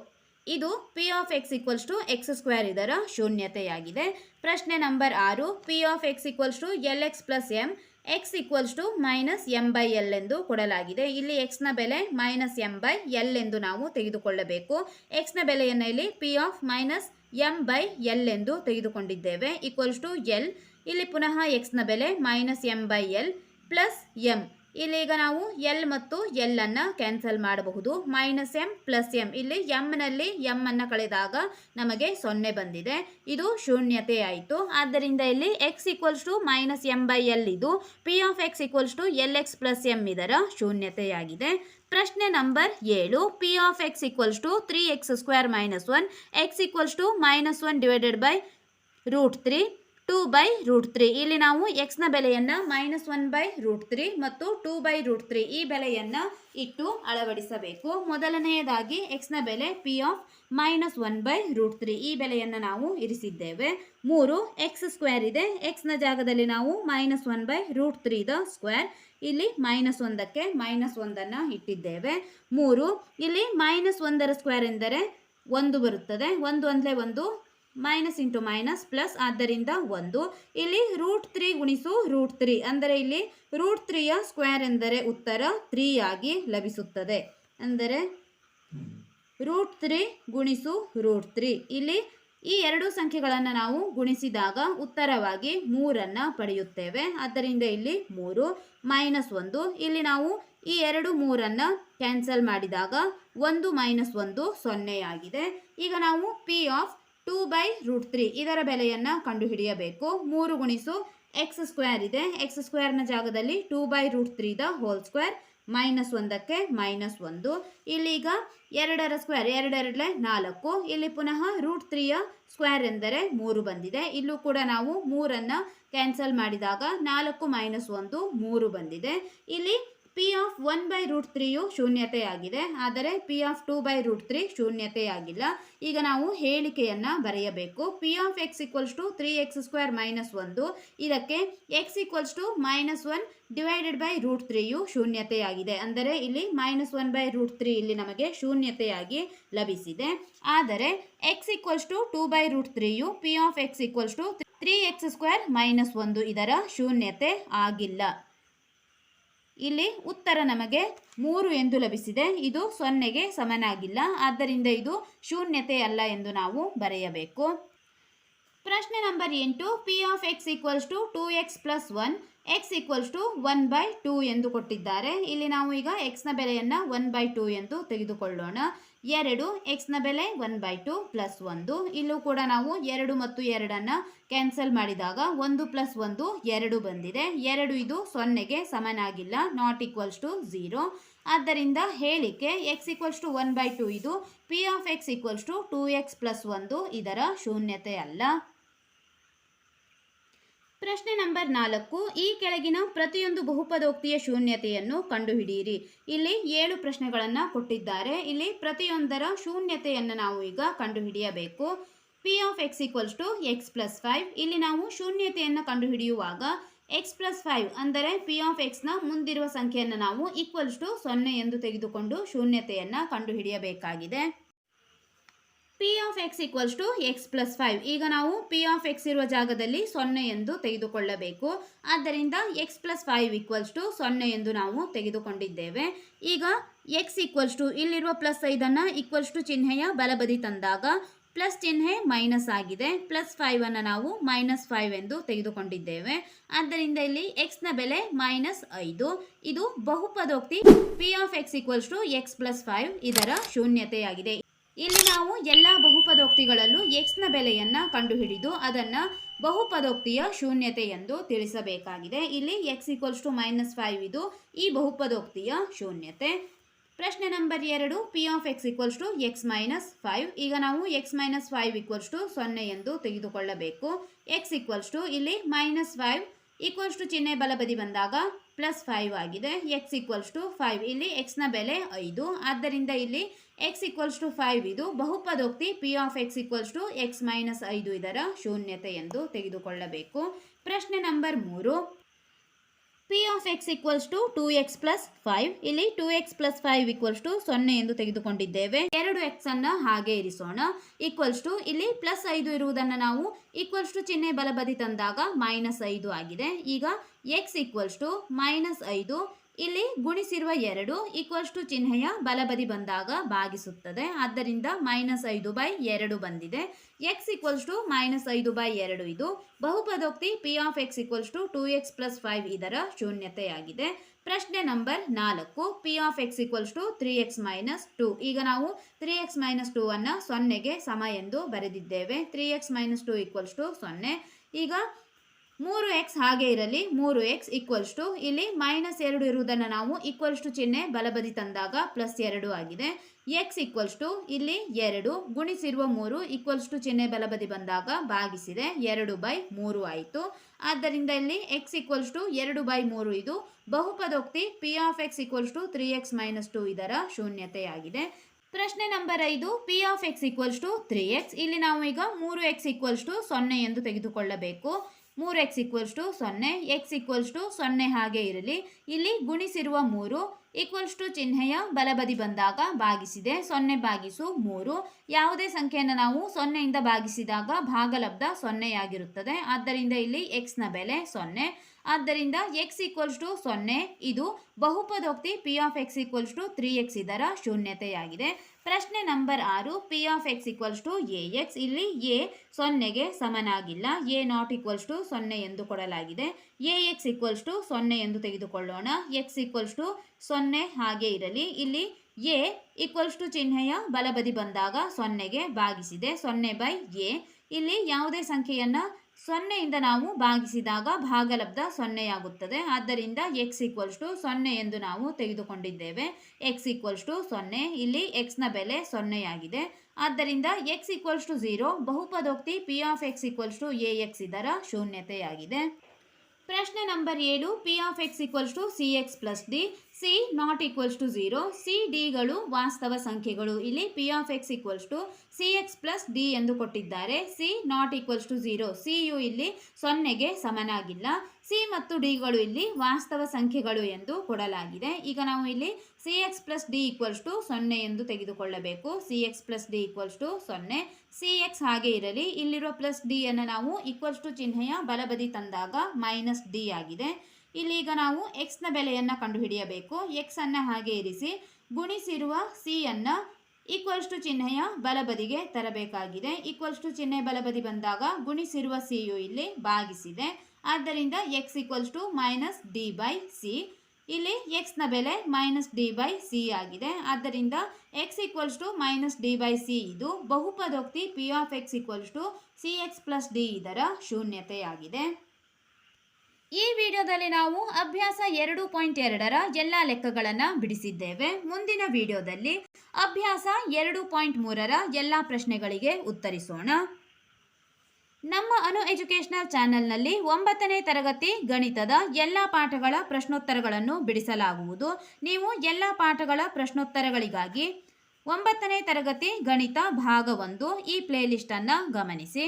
ಇದು p of x equals to x square ಇದರ ಶೂನ್ಯತೆಯಾಗಿದೆ. ಪ್ರಶ್ನೆ ನಂಬರ್ ಆರು p of x equals to l x plus m x equals to minus m by l ಎಂದು ಕೊಡಲಾಗಿದೆ. ಇಲ್ಲಿ ಎಕ್ಸ್ನ ಬೆಲೆ ಮೈನಸ್ ಎಂ ಬೈ ಎಲ್ ಎಂದು ನಾವು ತೆಗೆದುಕೊಳ್ಳಬೇಕು. ಎಕ್ಸ್ನ ಬೆಲೆಯನ್ನು ಇಲ್ಲಿ p of minus m by l ಎಂದು ತೆಗೆದುಕೊಂಡಿದ್ದೇವೆ. ಈಕ್ವಲ್ಸ್ ಟು ಎಲ್ ಇಲ್ಲಿ ಪುನಃ ಎಕ್ಸ್ನ ಬೆಲೆ minus m by l plus m ಇಲ್ಲಿ ಈಗ ನಾವು ಎಲ್ ಮತ್ತು ಎಲ್ ಅನ್ನು ಕ್ಯಾನ್ಸಲ್ ಮಾಡಬಹುದು. ಮೈನಸ್ ಎಂ ಪ್ಲಸ್ ಎಂ ಇಲ್ಲಿ ಎಮ್ನಲ್ಲಿ ಎಂ ಅನ್ನ ಕಳೆದಾಗ ನಮಗೆ ಸೊನ್ನೆ ಬಂದಿದೆ. ಇದು ಶೂನ್ಯತೆ ಆಯಿತು. ಆದ್ದರಿಂದ ಇಲ್ಲಿ x equals to minus m by l ಇದು p of x equals to l x plus m ಇದರ ಶೂನ್ಯತೆಯಾಗಿದೆ. ಪ್ರಶ್ನೆ ನಂಬರ್ ಏಳು. P of x equals to three x square minus one x equals to minus one divided by root three two by root three. ಇಲ್ಲಿ ನಾವು ಎಕ್ಸ್ನ ಬೆಲೆಯನ್ನು minus one by root three ಮತ್ತು two by root three ಈ ಬೆಲೆಯನ್ನು ಇಟ್ಟು ಅಳವಡಿಸಬೇಕು. ಮೊದಲನೆಯದಾಗಿ ಎಕ್ಸ್ನ ಬೆಲೆ p of minus one by root three ಈ ಬೆಲೆಯನ್ನು ನಾವು ಇರಿಸಿದ್ದೇವೆ. ಮೂರು ಎಕ್ಸ್ ಸ್ಕ್ವೇರ್ ಇದೆ. ಎಕ್ಸ್ನ ಜಾಗದಲ್ಲಿ ನಾವು ಮೈನಸ್ ಒನ್ ಬೈ ರೂಟ್ ತ್ರೀದ ಸ್ಕ್ವೇರ್ ಇಲ್ಲಿ ಮೈನಸ್ ಒಂದಕ್ಕೆ ಮೈನಸ್ ಒಂದನ್ನು ಇಟ್ಟಿದ್ದೇವೆ. ಮೂರು, ಇಲ್ಲಿ ಮೈನಸ್ ಒಂದರ ಸ್ಕ್ವೇರ್ ಎಂದರೆ ಒಂದು ಬರುತ್ತದೆ. ಒಂದು ಅಂದರೆ ಒಂದು ಮೈನಸ್ ಇಂಟು ಮೈನಸ್ ಪ್ಲಸ್ ಆದ್ದರಿಂದ ಒಂದು. ಇಲ್ಲಿ ರೂಟ್ ತ್ರೀ ಗುಣಿಸು ರೂಟ್ ತ್ರೀ ಅಂದರೆ ಇಲ್ಲಿ ರೂಟ್ ತ್ರೀಯ ಸ್ಕ್ವೇರ್ ಎಂದರೆ ಉತ್ತರ ತ್ರೀ ಆಗಿ ಲಭಿಸುತ್ತದೆ. ಅಂದರೆ ರೂಟ್ ತ್ರೀ ಗುಣಿಸು ರೂಟ್ ತ್ರೀ ಇಲ್ಲಿ ಈ ಎರಡು ಸಂಖ್ಯೆಗಳನ್ನು ನಾವು ಗುಣಿಸಿದಾಗ ಉತ್ತರವಾಗಿ ಮೂರನ್ನು ಪಡೆಯುತ್ತೇವೆ. ಆದ್ದರಿಂದ ಇಲ್ಲಿ ಮೂರು ಮೈನಸ್ ಒಂದು. ಇಲ್ಲಿ ನಾವು ಈ ಎರಡು ಮೂರನ್ನು ಕ್ಯಾನ್ಸಲ್ ಮಾಡಿದಾಗ ಒಂದು ಮೈನಸ್ ಒಂದು ಸೊನ್ನೆಯಾಗಿದೆ ಈಗ ನಾವು P of two by root three. ಇದರ ಬೆಲೆಯನ್ನು ಕಂಡುಹಿಡಿಯಬೇಕು. ಮೂರು ಗುಣಿಸು ಎಕ್ಸ್ ಸ್ಕ್ವೇರ್ ಇದೆ. ಎಕ್ಸ್ ಸ್ಕ್ವೇರ್ನ ಜಾಗದಲ್ಲಿ ಟೂ ಬೈ ರೂಟ್ ತ್ರೀದ ಹೋಲ್ ಸ್ಕ್ವೇರ್ ಮೈನಸ್ ಒಂದಕ್ಕೆ ಮೈನಸ್ ಒಂದು. ಇಲ್ಲೀಗ ಎರಡರ ಸ್ಕ್ವೇರ್, ಎರಡೆರಡಲೆ ನಾಲ್ಕು. ಇಲ್ಲಿ ಪುನಃ ರೂಟ್ ತ್ರೀಯ ಸ್ಕ್ವೇರ್ ಎಂದರೆ ಮೂರು ಬಂದಿದೆ. ಇಲ್ಲೂ ಕೂಡ ನಾವು ಮೂರನ್ನು ಕ್ಯಾನ್ಸಲ್ ಮಾಡಿದಾಗ ನಾಲ್ಕು ಮೈನಸ್ ಒಂದು ಮೂರು ಬಂದಿದೆ. ಇಲ್ಲಿ p of one by root ತ್ರೀಯು ಶೂನ್ಯತೆಯಾಗಿದೆ. ಆದರೆ p of two by root three ಶೂನ್ಯತೆಯಾಗಿಲ್ಲ. ಈಗ ನಾವು ಹೇಳಿಕೆಯನ್ನು ಬರೆಯಬೇಕು. P of x equals to three x square minus ಒಂದು. ಇದಕ್ಕೆ x equals to minus one divided by root ತ್ರೀಯು ಶೂನ್ಯತೆಯಾಗಿದೆ. ಅಂದರೆ ಇಲ್ಲಿ minus one by root three ಇಲ್ಲಿ ನಮಗೆ ಶೂನ್ಯತೆಯಾಗಿ ಲಭಿಸಿದೆ. ಆದರೆ x equals to two by root ತ್ರೀಯು p of x equals to three x square minus ಒಂದು ಇದರ ಶೂನ್ಯತೆ ಆಗಿಲ್ಲ. ಇಲ್ಲಿ ಉತ್ತರ ನಮಗೆ ಮೂರು ಎಂದು ಲಭಿಸಿದೆ. ಇದು ಸೊನ್ನೆಗೆ ಸಮನಾಗಿಲ್ಲ. ಆದ್ದರಿಂದ ಇದು ಶೂನ್ಯತೆ ಅಲ್ಲ ಎಂದು ನಾವು ಬರೆಯಬೇಕು. ಪ್ರಶ್ನೆ ನಂಬರ್ ಎಂಟು p of x equals to two x plus one x equals to one by two ಎಂದು ಕೊಟ್ಟಿದ್ದಾರೆ. ಇಲ್ಲಿ ನಾವು ಈಗ ಎಕ್ಸ್ನ ಬೆಲೆಯನ್ನು ಒನ್ ಬೈ ಟೂ ಎಂದು ತೆಗೆದುಕೊಳ್ಳೋಣ. ಎರಡು ಎಕ್ಸ್ನ ಬೆಲೆ ಒನ್ ಬೈ ಟು ಪ್ಲಸ್ ಒಂದು. ಇಲ್ಲೂ ಕೂಡ ನಾವು ಎರಡು ಮತ್ತು ಎರಡನ್ನು ಕ್ಯಾನ್ಸಲ್ ಮಾಡಿದಾಗ ಒಂದು ಪ್ಲಸ್ ಒಂದು ಎರಡು ಬಂದಿದೆ. ಎರಡು ಇದು ಸೊನ್ನೆಗೆ ಸಮನಾಗಿಲ್ಲ ನಾಟ್ ಈಕ್ವಲ್ಸ್ ಟು ಝೀರೋ ಆದ್ದರಿಂದ ಹೇಳಿಕೆ x equals to one by two ಇದು p of x equals to two x plus ಒಂದು ಇದರ ಶೂನ್ಯತೆ ಅಲ್ಲ. ಪ್ರಶ್ನೆ ನಂಬರ್ ನಾಲ್ಕು, ಈ ಕೆಳಗಿನ ಪ್ರತಿಯೊಂದು ಬಹುಪದೋಕ್ತಿಯ ಶೂನ್ಯತೆಯನ್ನು ಕಂಡುಹಿಡಿಯಿರಿ. ಇಲ್ಲಿ ಏಳು ಪ್ರಶ್ನೆಗಳನ್ನು ಕೊಟ್ಟಿದ್ದಾರೆ. ಇಲ್ಲಿ ಪ್ರತಿಯೊಂದರ ಶೂನ್ಯತೆಯನ್ನು ನಾವು ಈಗ ಕಂಡುಹಿಡಿಯಬೇಕು. P of x equals to x plus five ಇಲ್ಲಿ ನಾವು ಶೂನ್ಯತೆಯನ್ನು ಕಂಡುಹಿಡಿಯುವಾಗ ಎಕ್ಸ್ ಪ್ಲಸ್ ಫೈವ್ ಅಂದರೆ ಪಿ ಆಫ್ ಎಕ್ಸ್ನ ಮುಂದಿರುವ ಸಂಖ್ಯೆಯನ್ನು ನಾವು ಈಕ್ವಲ್ಸ್ ಟು ಸೊನ್ನೆ ಎಂದು ತೆಗೆದುಕೊಂಡು ಶೂನ್ಯತೆಯನ್ನು ಕಂಡುಹಿಡಿಯಬೇಕಾಗಿದೆ. P of x equals to x plus five ಈಗ ನಾವು ಪಿ ಆಫ್ ಎಕ್ಸ್ ಇರುವ ಜಾಗದಲ್ಲಿ ಸೊನ್ನೆ ಎಂದು ತೆಗೆದುಕೊಳ್ಳಬೇಕು. ಆದ್ದರಿಂದ x plus five equals to ಸೊನ್ನೆ ಎಂದು ನಾವು ತೆಗೆದುಕೊಂಡಿದ್ದೇವೆ. ಈಗ ಎಕ್ಸ್ ಈಕ್ವಲ್ಸ್ ಟು ಇಲ್ಲಿರುವ ಪ್ಲಸ್ ಐದನ್ನು ಈಕ್ವಲ್ಸ್ ಟು ಚಿಹ್ನೆಯ ಬಲಬದಿ ತಂದಾಗ ಪ್ಲಸ್ ಚಿಹ್ನೆ ಮೈನಸ್ ಆಗಿದೆ. ಪ್ಲಸ್ ಫೈವನ್ನು ನಾವು ಮೈನಸ್ ಫೈವ್ ಎಂದು ತೆಗೆದುಕೊಂಡಿದ್ದೇವೆ. ಆದ್ದರಿಂದ ಇಲ್ಲಿ ಎಕ್ಸ್ನ ಬೆಲೆ ಮೈನಸ್ ಐದು. ಇದು ಬಹುಪದೋಕ್ತಿ p of x equals to x plus five ಇದರ ಶೂನ್ಯತೆಯಾಗಿದೆ. ಇಲ್ಲಿ ನಾವು ಎಲ್ಲ ಬಹುಪದೋಕ್ತಿಗಳಲ್ಲೂ ಎಕ್ಸ್ನ ಬೆಲೆಯನ್ನು ಕಂಡುಹಿಡಿದು ಅದನ್ನು ಬಹುಪದೋಕ್ತಿಯ ಶೂನ್ಯತೆ ಎಂದು ತಿಳಿಸಬೇಕಾಗಿದೆ. ಇಲ್ಲಿ x equals to minus five ಇದು ಈ ಬಹುಪದೋಕ್ತಿಯ ಶೂನ್ಯತೆ. ಪ್ರಶ್ನೆ ನಂಬರ್ ಎರಡು p of x equals to x minus five ಈಗ ನಾವು x minus five equals to ಸೊನ್ನೆ ಎಂದು ತೆಗೆದುಕೊಳ್ಳಬೇಕು. ಎಕ್ಸ್ ಈಕ್ವಲ್ಸ್ ಟು ಇಲ್ಲಿ ಮೈನಸ್ ಫೈವ್ ಈಕ್ವಲ್ಸ್ ಟು ಚಿಹ್ನೆ ಬಲಬದಿ ಬಂದಾಗ ಪ್ಲಸ್ ಫೈವ್ ಆಗಿದೆ. ಎಕ್ಸ್ ಈಕ್ವಲ್ಸ್ ಟು ಫೈವ್ ಇಲ್ಲಿ ಎಕ್ಸ್ನ ಬೆಲೆ ಐದು. ಆದ್ದರಿಂದ ಇಲ್ಲಿ ಎಕ್ಸ್ ಈಕ್ವಲ್ಸ್ ಟು ಫೈವ್ ಇದು ಬಹುಪದೋಕ್ತಿ p of x equals to x minus ಐದು ಇದರ ಶೂನ್ಯತೆ ಎಂದು ತೆಗೆದುಕೊಳ್ಳಬೇಕು. ಪ್ರಶ್ನೆ ನಂಬರ್ ಮೂರು. P of x equals to two x plus five ಇಲ್ಲಿ two x plus five equals to ಸೊನ್ನೆ ಎಂದು ತೆಗೆದುಕೊಂಡಿದ್ದೇವೆ. ಎರಡು ಎಕ್ಸ್ ಅನ್ನು ಹಾಗೆ ಇರಿಸೋಣ. ಈಕ್ವಲ್ಸ್ ಟು ಇಲ್ಲಿ ಪ್ಲಸ್ ಐದು ಇರುವುದನ್ನು ನಾವು ಈಕ್ವಲ್ಸ್ ಟು ಚಿಹ್ನೆ ಬಲಬದಿ ತಂದಾಗ ಮೈನಸ್ ಐದು ಆಗಿದೆ. ಈಗ ಎಕ್ಸ್ ಈಕ್ವಲ್ಸ್ ಟು ಮೈನಸ್ ಐದು. ಇಲ್ಲಿ ಗುಣಿಸಿರುವ ಎರಡು ಈಕ್ವಲ್ಸ್ ಟು ಚಿಹ್ನೆಯ ಬಲಬದಿ ಬಂದಾಗ ಭಾಗಿಸುತ್ತದೆ. ಆದ್ದರಿಂದ ಮೈನಸ್ ಐದು ಬೈ ಎರಡು ಬಂದಿದೆ. ಎಕ್ಸ್ ಈಕ್ವಲ್ಸ್ ಟು ಮೈನಸ್ ಐದು ಬೈ ಎರಡು ಇದು. ಬಹುಪದೋಕ್ತಿ p of x equals to two x plus five ಇದರ ಶೂನ್ಯತೆಯಾಗಿದೆ. ಪ್ರಶ್ನೆ ನಂಬರ್ ನಾಲ್ಕು. P of x equals to three x minus two ಈಗ ನಾವು ತ್ರೀ ಎಕ್ಸ್ ಮೈನಸ್ ಟೂ ಅನ್ನು ಸೊನ್ನೆಗೆ ಸಮ ಎಂದು ಬರೆದಿದ್ದೇವೆ. Three x minus two equals to ಸೊನ್ನೆ. ಈಗ ಮೂರು ಎಕ್ಸ್ ಹಾಗೆ ಇರಲಿ, ಮೂರು ಎಕ್ಸ್ ಈಕ್ವಲ್ಸ್ ಟು ಇಲ್ಲಿ ಮೈನಸ್ ಎರಡು ಇರುವುದನ್ನು ನಾವು ಈಕ್ವಲ್ಸ್ ಟು ಚಿಹ್ನೆ ಬಲಬದಿ ತಂದಾಗ ಪ್ಲಸ್ ಎರಡು ಆಗಿದೆ. ಎಕ್ಸ್ ಈಕ್ವಲ್ಸ್ ಟು ಇಲ್ಲಿ ಎರಡು ಗುಣಿಸಿರುವ ಮೂರು ಈಕ್ವಲ್ಸ್ ಟು ಚಿಹ್ನೆ ಬಲಬದಿ ಬಂದಾಗ ಭಾಗಿಸಿದೆ, ಎರಡು ಬೈ ಮೂರು ಆಯಿತು. ಆದ್ದರಿಂದ ಇಲ್ಲಿ ಎಕ್ಸ್ ಈಕ್ವಲ್ಸ್ ಟು ಎರಡು ಬೈ ಮೂರು ಇದು ಬಹುಪದೋಕ್ತಿ p of x equals to three x minus two ಇದರ ಶೂನ್ಯತೆಯಾಗಿದೆ ಪ್ರಶ್ನೆ ನಂಬರ್ ಐದು p of x equals to three x ಇಲ್ಲಿ ನಾವು ಈಗ ಮೂರು ಎಕ್ಸ್ ಈಕ್ವಲ್ಸ್ ಟು ಸೊನ್ನೆ ಎಂದು ತೆಗೆದುಕೊಳ್ಳಬೇಕು. ಮೂರು ಎಕ್ಸ್ ಈಕ್ವಲ್ಸ್ ಟು ಸೊನ್ನೆ, ಎಕ್ಸ್ ಈಕ್ವಲ್ಸ್ ಟು ಸೊನ್ನೆ ಹಾಗೆ ಇರಲಿ. ಇಲ್ಲಿ ಗುಣಿಸಿರುವ ಮೂರು ಈಕ್ವಲ್ಸ್ ಟು ಚಿಹ್ನೆಯ ಬಲಬದಿ ಬಂದಾಗ ಭಾಗಿಸಿದೆ. ಸೊನ್ನೆ ಭಾಗಿಸು ಮೂರು. ಯಾವುದೇ ಸಂಖ್ಯೆಯನ್ನು ನಾವು ಸೊನ್ನೆಯಿಂದ ಭಾಗಿಸಿದಾಗ ಭಾಗಲಬ್ಧ ಸೊನ್ನೆಯಾಗಿರುತ್ತದೆ ಆದ್ದರಿಂದ ಇಲ್ಲಿ ಎಕ್ಸ್ನ ಬೆಲೆ ಸೊನ್ನೆ. ಆದ್ದರಿಂದ ಎಕ್ಸ್ ಈಕ್ವಲ್ಸ್ ಟು ಸೊನ್ನೆ, ಇದು ಬಹುಪದೋಕ್ತಿ p of x equals to three x ಇದರ ಶೂನ್ಯತೆಯಾಗಿದೆ. ಪ್ರಶ್ನೆ ನಂಬರ್ ಆರು p of x equals to a x ಇಲ್ಲಿ ಎ ಸೊನ್ನೆಗೆ ಸಮನಾಗಿಲ್ಲ. ಎ ನಾಟ್ ಈಕ್ವಲ್ಸ್ ಟು ಸೊನ್ನೆ ಎಂದು ಕೊಡಲಾಗಿದೆ. ಎ ಎಕ್ಸ್ ಈಕ್ವಲ್ಸ್ ಟು ಸೊನ್ನೆ ಎಂದು ತೆಗೆದುಕೊಳ್ಳೋಣ. ಎಕ್ಸ್ ಈಕ್ವಲ್ಸ್ ಟು ಸೊನ್ನೆ ಹಾಗೆ ಇರಲಿ. ಇಲ್ಲಿ ಎ ಈಕ್ವಲ್ಸ್ ಟು ಚಿಹ್ನೆಯ ಬಲಬದಿ ಬಂದಾಗ ಸೊನ್ನೆಗೆ ಭಾಗಿಸಿದೆ. ಸೊನ್ನೆ ಬೈ ಎ ಇಲ್ಲಿ ಯಾವುದೇ ಸಂಖ್ಯೆಯನ್ನು ಸೊನ್ನೆಯಿಂದ ನಾವು ಭಾಗಿಸಿದಾಗ ಭಾಗಲಬ್ಧ ಸೊನ್ನೆಯಾಗುತ್ತದೆ. ಆದ್ದರಿಂದ ಎಕ್ಸ್ ಈಕ್ವಲ್ಸ್ ಟು ಸೊನ್ನೆ ಎಂದು ನಾವು ತೆಗೆದುಕೊಂಡಿದ್ದೇವೆ. ಎಕ್ಸ್ ಈಕ್ವಲ್ಸ್ ಟು ಸೊನ್ನೆ, ಇಲ್ಲಿ ಎಕ್ಸ್ನ ಬೆಲೆ ಸೊನ್ನೆಯಾಗಿದೆ. ಆದ್ದರಿಂದ x equals to zero ಬಹುಪದೋಕ್ತಿ p of x equals to a x ಇದರ ಶೂನ್ಯತೆಯಾಗಿದೆ. ಪ್ರಶ್ನೆ ನಂಬರ್ ಏಳು p of x equals to c x plus d c not equals to zero c ಡಿಗಳು ವಾಸ್ತವ ಸಂಖ್ಯೆಗಳು. ಇಲ್ಲಿ p of x equals to c x plus d ಎಂದು ಕೊಟ್ಟಿದ್ದಾರೆ. C not equals to zero c you ಇಲ್ಲಿ ಸೊನ್ನೆಗೆ ಸಮನಾಗಿಲ್ಲ. C ಮತ್ತು ಡಿಗಳು ಇಲ್ಲಿ ವಾಸ್ತವ ಸಂಖ್ಯೆಗಳು ಎಂದು ಕೊಡಲಾಗಿದೆ. ಈಗ ನಾವು ಇಲ್ಲಿ c x plus d equals to ಸೊನ್ನೆ ಎಂದು ತೆಗೆದುಕೊಳ್ಳಬೇಕು. C x plus d equals to ಸೊನ್ನೆ. ಸಿ ಎಕ್ಸ್ ಹಾಗೆ ಇರಲಿ. ಇಲ್ಲಿರುವ ಪ್ಲಸ್ ಡಿ ಅನ್ನು ನಾವು ಈಕ್ವಲ್ಸ್ ಟು ಚಿಹ್ನೆಯ ಬಲಬದಿ ತಂದಾಗ ಮೈನಸ್ ಡಿ ಆಗಿದೆ. ಇಲ್ಲಿ ಈಗ ನಾವು ಎಕ್ಸ್ನ ಬೆಲೆಯನ್ನು ಕಂಡುಹಿಡಿಯಬೇಕು. ಎಕ್ಸ್ ಅನ್ನು ಹಾಗೆ ಇರಿಸಿ ಗುಣಿಸಿರುವ ಸಿಯನ್ನು ಈಕ್ವಲ್ಸ್ ಟು ಚಿಹ್ನೆಯ ಬಲಬದಿಗೆ ತರಬೇಕಾಗಿದೆ. ಈಕ್ವಲ್ಸ್ ಟು ಚಿಹ್ನೆ ಬಲಬದಿ ಬಂದಾಗ ಗುಣಿಸಿರುವ ಸಿಯು ಇಲ್ಲಿ ಭಾಗಿಸಿದೆ. ಆದ್ದರಿಂದ x equals to minus d by c ಇಲ್ಲಿ ಎಕ್ಸ್ನ ಬೆಲೆ ಮೈನಸ್ ಡಿ ಬೈ ಸಿ ಆಗಿದೆ. ಆದ್ದರಿಂದ x equals to minus d by c ಇದು ಬಹುಪದೋಕ್ತಿ p of x equals to c x plus d ಇದರ ಶೂನ್ಯತೆಯಾಗಿದೆ. ಈ ವಿಡಿಯೋದಲ್ಲಿ ನಾವು ಅಭ್ಯಾಸ ಎರಡು ಪಾಯಿಂಟ್ ಎರಡರ ಎಲ್ಲ ಲೆಕ್ಕಗಳನ್ನು ಬಿಡಿಸಿದ್ದೇವೆ. ಮುಂದಿನ ವಿಡಿಯೋದಲ್ಲಿ ಅಭ್ಯಾಸ ಎರಡು ಪಾಯಿಂಟ್ ಮೂರರ ಎಲ್ಲ ಪ್ರಶ್ನೆಗಳಿಗೆ ಉತ್ತರಿಸೋಣ. ನಮ್ಮ ಅನು ಎಜುಕೇಷನಲ್ ಚಾನೆಲ್ನಲ್ಲಿ ಒಂಬತ್ತನೇ ತರಗತಿ ಗಣಿತದ ಎಲ್ಲ ಪಾಠಗಳ ಪ್ರಶ್ನೋತ್ತರಗಳನ್ನು ಬಿಡಿಸಲಾಗುವುದು. ನೀವು ಎಲ್ಲ ಪಾಠಗಳ ಪ್ರಶ್ನೋತ್ತರಗಳಿಗಾಗಿ ಒಂಬತ್ತನೇ ತರಗತಿ ಗಣಿತ ಭಾಗ ಒಂದು ಈ ಪ್ಲೇಲಿಸ್ಟನ್ನು ಗಮನಿಸಿ.